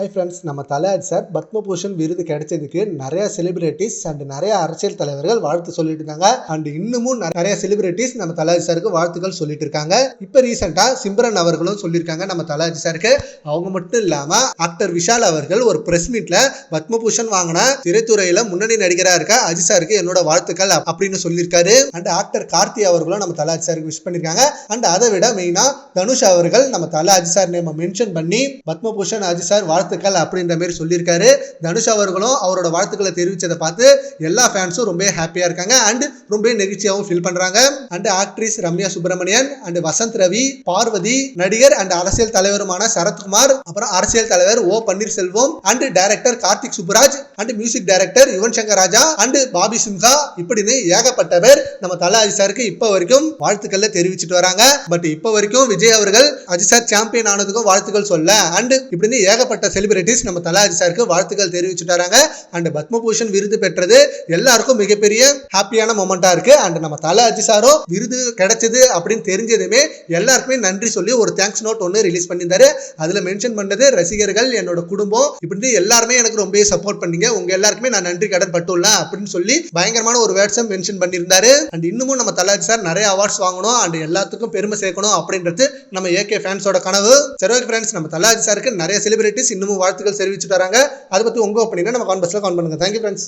Hi friends நம்ம தலையாட் sir Padma Bhushan விருது கிடைச்சதுக்கு நிறைய செலிபிரிட்டிஸ் அண்ட் நிறைய அரசியல் தலைவர்கள் வாழ்த்து சொல்லிட்டு இருந்தாங்க. அண்ட் இன்னமும் நிறைய செலிபிரிட்டிஸ் நம்ம தலையாஜ் சாருக்கு வாழ்த்துக்கள் சொல்லிட்டு இருக்காங்க. இப்போ ரீசெண்டாக சிம்ரன் அவர்களும் சொல்லியிருக்காங்க நம்ம தலையாஜ் சாருக்கு அவங்க மட்டும் இல்லாமல் ஆக்டர் விஷால் அவர்கள் ஒரு பிரஸ் மீட்ல பத்மபூஷன் வாங்கின திரைத்துறையில் முன்னணி நடிகராக இருக்க அஜித் சாருக்கு என்னோட வாழ்த்துக்கள் அப்படின்னு சொல்லியிருக்காரு. அண்ட் ஆக்டர் கார்த்தி அவர்களும் நம்ம தலையாஜ் சாருக்கு விஷ் பண்ணியிருக்காங்க. அண்ட் அதை விட மெயினாக தனுஷ் அவர்கள் நம்ம தலை அஜித் சார் நேம மென்ஷன் பண்ணி பத்மபூஷன் அஜித் சார் வாழ்த்துக்கள் அப்படின்ற மாதிரி சொல்லியிருக்காரு. தனுஷ் அவர்களும் அவரோட வாழ்த்துக்களை தெரிவித்ததை பார்த்து எல்லா ஃபேன்ஸும் ரொம்ப ஹாப்பியா இருக்காங்க. அண்ட் ரொம்ப நெகிழ்ச்சியாகவும் ஃபீல் பண்றாங்க. And actress Ramya Subramanian and Vasanth Ravi Parvathi நடிகர் அண்ட் அரசியல் தலைவருமான சரத்குமார் அப்புறம் அரசியல் தலைவர் O Panneerselvam and director Karthik Subbaraj and music director Yuvan Shankar Raja and Bobby Simha இப்படின்னு ஏகப்பட்ட பேர் நம்ம தலை அஜிசாருக்கு இப்போ வரைக்கும் வாழ்த்துக்களை தெரிவிச்சுட்டு வராங்க. பட் இப்போ வரைக்கும் விஜய் அவர்கள் அஜிசார் சாம்பியன் ஆனதுக்கும் வாழ்த்துக்கள் சொல்ல. அண்ட் இப்படின்னு ஏகப்பட்ட செலிபிரிட்டிஸ் நம்ம தலாஜி சாருக்கு வாழ்த்துக்கள் தெரிவிச்சுட்டு வராங்க அண்ட் பத்மபூஷன் விருது பெற்றது. எல்லாருக்கும் மிகப்பெரிய ஹாப்பியான மொமெண்டா இருக்கு. அண்ட் நம்ம தல அஜி சாரும் விருது கிடைச்சது அப்படின்னு தெரிஞ்சதுமே எல்லாருக்குமே நன்றி சொல்லி ஒரு தேங்க்ஸ் நோட் ஒன்று ரிலீஸ் பண்ணியிருந்தாரு. அதுல மென்ஷன் பண்ணது ரசிகர்கள் என்னோட குடும்பம். இப்படி எல்லாருமே எனக்கு ரொம்ப சப்போர்ட் பண்ணீங்க. உங்க எல்லாருக்குமே நான் நன்றி கடன் பட்டுள்ளேன் அப்படின்னு சொல்லி பயங்கரமான ஒரு வேர்ட்ஸை மென்ஷன் பண்ணியிருந்தாரு. அண்ட் இன்னமும் நம்ம தலாஜி சார் நிறைய அவார்ட்ஸ் வாங்கணும். அண்ட் எல்லாத்துக்கும் பெருமை சேர்க்கணும் அப்படின்றது நம்ம ஏகே ஃபேன்ஸோட கனவு. சரி ஓகே ஃப்ரெண்ட்ஸ் நம்ம தலாஜி சாருக்கு நிறைய செலிபிரிட்டிஸ் இன்னும் இன்னமும் வாழ்த்துக்கள் தெரிவிச்சுட்டு வராங்க. அதை பத்தி உங்க ஒப்பீனியனை நம்ம கான்பர்ஸ்ல கான் பண்ணுங்க. Thank you friends